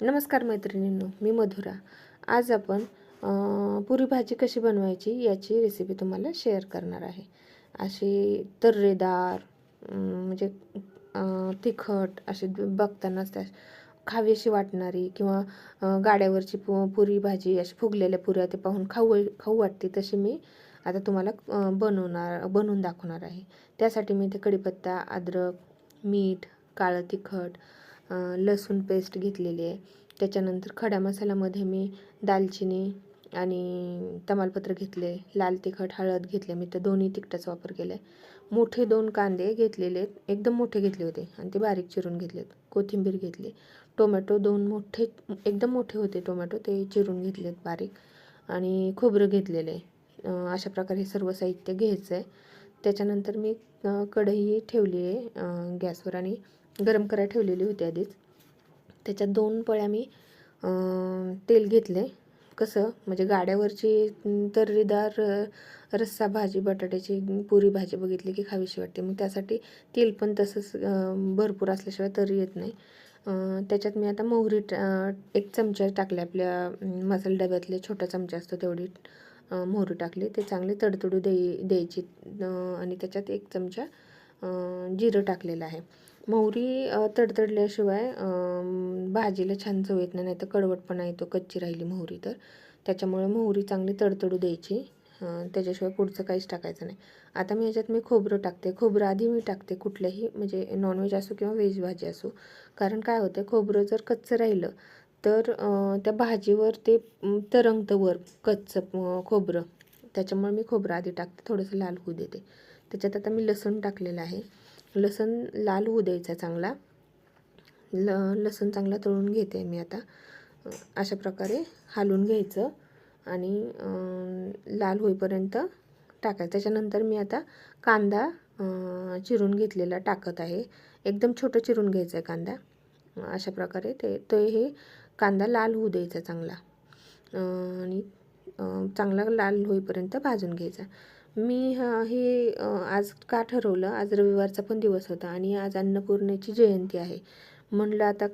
नमस्कार मैत्रिणींनो मी मधुरा. आज आपण पुरी भाजी कशी बनवायची याची रेसिपी तुम्हाला शेअर करणार आहे. अशी तर्रेदार म्हणजे तिखट असे बघतानाच त्या खावीशी वाटणारी किंवा गाड्यावरची पु पुरी भाजी अशी फुगलेल्या पुऱ्या ते पाहून खाऊ खाऊ वाटते तशी मी आता तुम्हाला बनवणार बनवून दाखवणार आहे. त्यासाठी मी ते कढीपत्ता अद्रक मीठ काळं तिखट लसूण पेस्ट घेतलेली आहे. त्याच्यानंतर खडा मसाल्यामध्ये मी दालचिनी आणि तमालपत्र घेतले लाल तिखट हळद घेतले मी तर दोन्ही तिखटाचा वापर केला आहे मोठे दोन कांदे घेतलेले आहेत. एकदम मोठे घेतले होते आणि ते बारीक चिरून घेतलेत. कोथिंबीर घेतली. टोमॅटो दोन मोठे एकदम मोठे होते टोमॅटो ते चिरून घेतलेत बारीक. आणि खोबरं घेतलेलं. आहे अशा प्रकारे हे सर्व साहित्य घ्यायचं आहे त्याच्यानंतर मी कढई ठेवली आहे गॅसवर आणि गरम करायला ठेवलेली होती आधीच. त्याच्यात दोन पळ्या मी तेल घेतले. कसं? म्हणजे गाड्यावरची तर्रीदार रस्सा भाजी बटाट्याची पुरी भाजी बघितली की खावीशी वाटते. मग त्यासाठी तेल पण तसंच भरपूर असल्याशिवाय तरी येत नाही. त्याच्यात मी आता मोहरी टा- एक चमचा टाकले आपल्या मसाले डब्यातले छोटा चमचा असतो तेवढी मोहरी टाकली. ते चांगले तडतडू दे द्यायची आणि त्याच्यात एक चमचा जिरं टाकलेलं आहे. मोहरी तडतडल्याशिवाय भाजीला छान चव येत नाही तर कडवटपणा येतो कच्ची राहिली मोहरी तर. त्याच्यामुळे मोहरी चांगली तडतडू द्यायची. त्याच्याशिवाय पुढचं काहीच टाकायचं नाही. आता मी याच्यात मी खोबरं टाकते. खोबरं आधी मी टाकते कुठल्याही म्हणजे नॉनव्हेज असो किंवा व्हेज भाजी असो. कारण काय होतं खोबरं जर कच्चं राहिलं तर त्या भाजीवर ते तरंगतं वर कच्चं खोबरं. त्याच्यामुळे मी खोबरं आधी टाकते थोडंसं लाल होऊ देते. त्याच्यात आता मी लसूण टाकलेलं आहे. लसूण लाल होऊ द्यायचा चांगला. ल लसूण चांगला तळून घेते मी आता. अशा प्रकारे हालून घ्यायचं आणि लाल होईपर्यंत टाकायचं. त्याच्यानंतर मी आता कांदा चिरून घेतलेला टाकत आहे. एकदम छोटं चिरून घ्यायचं आहे कांदा. अशा प्रकारे ते तो हे कांदा लाल होऊ द्यायचा चांगला. आणि चांगला लाल होईपर्यंत भाजून घ्यायचा. मी हा हे आज का ठरवलं? आज रविवारचा पण दिवस होता आणि आज अन्नपूर्णेची जयंती आहे. म्हणलं आता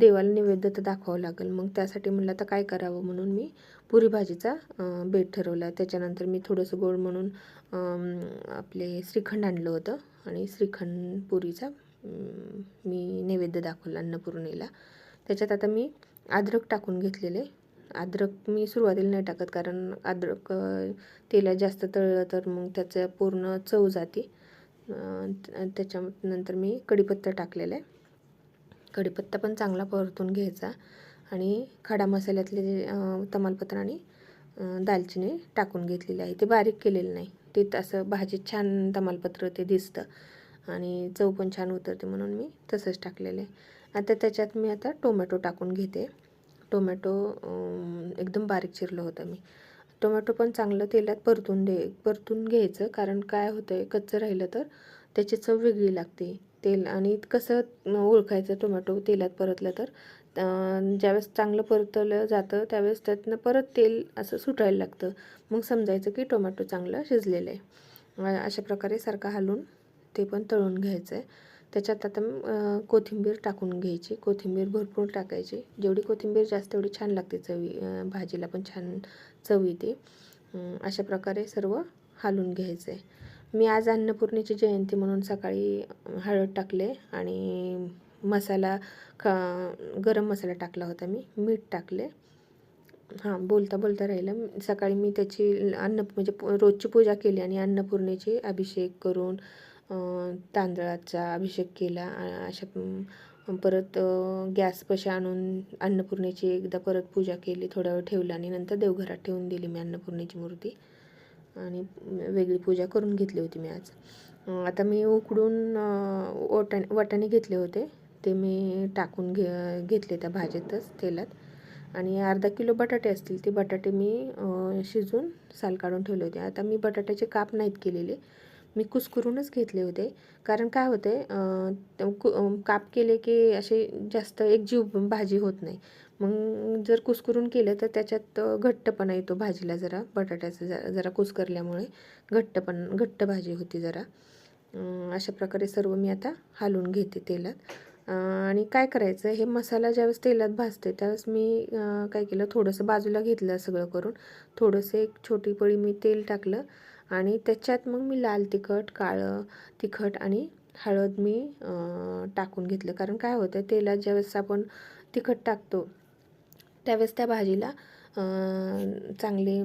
देवाला नैवेद्य तर दाखवावं लागेल. मग त्यासाठी म्हणलं आता काय करावं म्हणून मी पुरी भाजीचा बेट ठरवला. त्याच्यानंतर मी थोडंसं गोड म्हणून आपले श्रीखंड आणलं होतं आणि श्रीखंड पुरीचा मी नैवेद्य दाखवला अन्नपूर्णेला. त्याच्यात आता मी अद्रक टाकून घेतलेले. अद्रक मी सुरुवातीला नाही टाकत कारण अद्रक तेला जास्त तळलं तर मग त्याचं पूर्ण चव जाते. त्याच्या नंतर त्याच्यानंतर मी कढीपत्ता टाकलेला आहे. कढीपत्ता पण चांगला परतून घ्यायचा आणि खडा मसाल्यातले जे, तमालपत्र आणि दालचिनी टाकून घेतलेली आहे. ते बारीक केलेलं नाही. ते असं भाजीत छान तमालपत्र ते दिसतं आणि चव पण छान उतरते म्हणून मी तसंच टाकलेलं आहे. आता त्याच्यात मी आता टोमॅटो टाकून घेते. टोमॅटो एकदम बारीक चिरलं होतं मी. टोमॅटो पण चांगलं तेलात परतून दे परतून घ्यायचं कारण काय होतं आहे कच्चं राहिलं तर त्याची चव वेगळी लागते. तेल आणि कसं ओळखायचं टोमॅटो तेलात परतलं तर ज्यावेळेस चांगलं परतलं जातं त्यावेळेस त्यातनं परत तेल असं सुटायला लागतं. मग समजायचं की टोमॅटो चांगलं शिजलेलं आहे. अशा प्रकारे सारखं हलून ते पण तळून घ्यायचं आहे त्याच्यात आता कोथिंबीर टाकून घ्यायची. कोथिंबीर भरपूर टाकायची. जेवढी कोथिंबीर जास्त तेवढी छान लागते चवी भाजीला पण छान चव येते. अशा प्रकारे सर्व हालून घ्यायचं. आहे मी आज अन्नपूर्णेची जयंती म्हणून सकाळी हळद टाकले आणि मसाला ख गरम मसाला टाकला होता मी. मीठ टाकले. हां बोलता बोलता राहिलं. सकाळी मी त्याची अन्न म्हणजे रोजची पूजा केली आणि अन्नपूर्णेची अभिषेक करून तांदळाचा अभिषेक केला अशा परत गॅस गॅसपाशी आणून अन्नपूर्णेची एकदा परत पूजा केली. थोडा वेळ ठेवला आणि नंतर देवघरात ठेवून दिली मी अन्नपूर्णेची मूर्ती. आणि वेगळी पूजा करून घेतली होती मी आज. आता मी उकडून ओटाणे वाटाणे घेतले होते. ते मी टाकून घे घेतले त्या भाजीतच तेलात. आणि अर्धा किलो बटाटे असतील ते बटाटे मी शिजून साल काढून ठेवले होते. आता मी बटाट्याचे काप नाहीत केलेले. मी कुस्करूनच घेतले होते. कारण काय होते कु- काप केले की असे जास्त एक जीव भाजी होत नाही. मग जर कुस्करून केलं तर त्याच्यात घट्टपणा येतो भाजीला जरा बटाट्याचं जरा जरा कुस्करल्यामुळे घट्टपण घट्ट भाजी होती जरा. अशा प्रकारे सर्व मी आता हालून घेते तेलात. आणि काय करायचं हे मसाला ज्यावेळेस तेलात भाजते त्यावेळेस मी काय केलं थोडंसं बाजूला घेतलं सगळं करून. थोडंसं एक छोटी पळी मी तेल टाकलं. आणि त्याच्यात मग मी लाल तिखट काळं तिखट आणि हळद मी टाकून घेतलं. कारण काय होतं तेलात ज्यावेळेस आपण तिखट टाकतो त्यावेळेस त्या भाजीला चांगले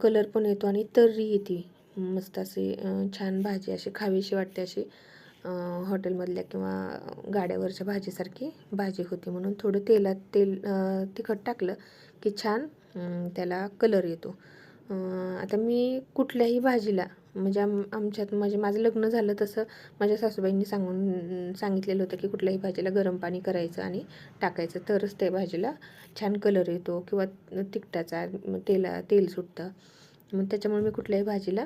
कलर पण येतो आणि तर्री येते. मस्त अशी छान भाजी अशी खावीशी वाटते अशी हॉटेलमधल्या किंवा गाड्यावरच्या भाजीसारखी भाजी होती. म्हणून थोडं तेलात तेल तिखट टाकलं की छान त्याला कलर येतो. आता मी कुठल्याही भाजीला म्हणजे आम आमच्यात म्हणजे माझं लग्न झालं तसं माझ्या सासूबाईंनी सांगून सांगितलेलं होतं की कुठल्याही भाजीला गरम पाणी करायचं आणि टाकायचं. तरच त्या भाजीला छान कलर येतो किंवा तिखटाचा तेला तेल सुटतं. मग त्याच्यामुळे मी कुठल्याही भाजीला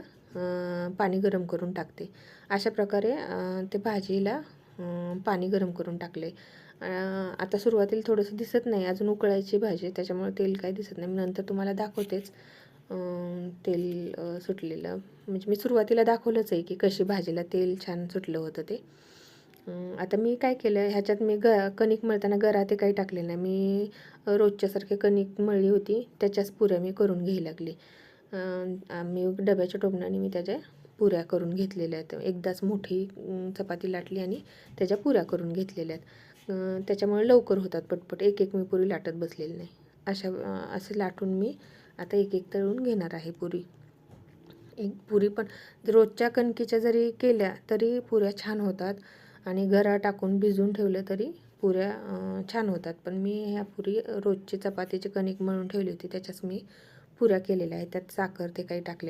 पाणी गरम करून टाकते. अशा प्रकारे ते भाजीला पाणी गरम करून टाकले आता सुरुवातीला थोडंसं दिसत नाही अजून उकळायची भाजी त्याच्यामुळे तेल काही दिसत नाही. मी नंतर तुम्हाला दाखवतेच. तेल सुटलेलं. म्हणजे मी सुरुवातीला दाखवलंच आहे की कशी भाजीला तेल छान सुटलं होतं ते. आता मी काय केलं ह्याच्यात मी ग कणिक मळताना गरा ते काही टाकले नाही. मी रोजच्यासारखे कणिक मळली होती त्याच्याच पुऱ्या मी करून घ्यायला लागली. मी डब्याच्या टोपणाने मी त्याच्या पुऱ्या करून घेतलेल्या आहेत. एकदाच मोठी चपाती लाटली आणि त्याच्या पुऱ्या करून घेतलेल्या आहेत. त्याच्यामुळे लवकर होतात पटपट. एक एक मी पुरी लाटत बसलेली नाही. अशा असं लाटून मी आता एक एक तळून घेणार आहे पुरी. एक पुरी पण रोजच्या कणकीच्या जरी केल्या तरी पुऱ्या छान होतात आणि घरा टाकून भिजवून ठेवलं तरी पुऱ्या छान होतात. पण मी ह्या पुरी रोजची चपातीची कणिक म्हणून ठेवली होती त्याच्याच मी पुऱ्या केलेल्या आहेत. त्यात साखर ते काही टाकले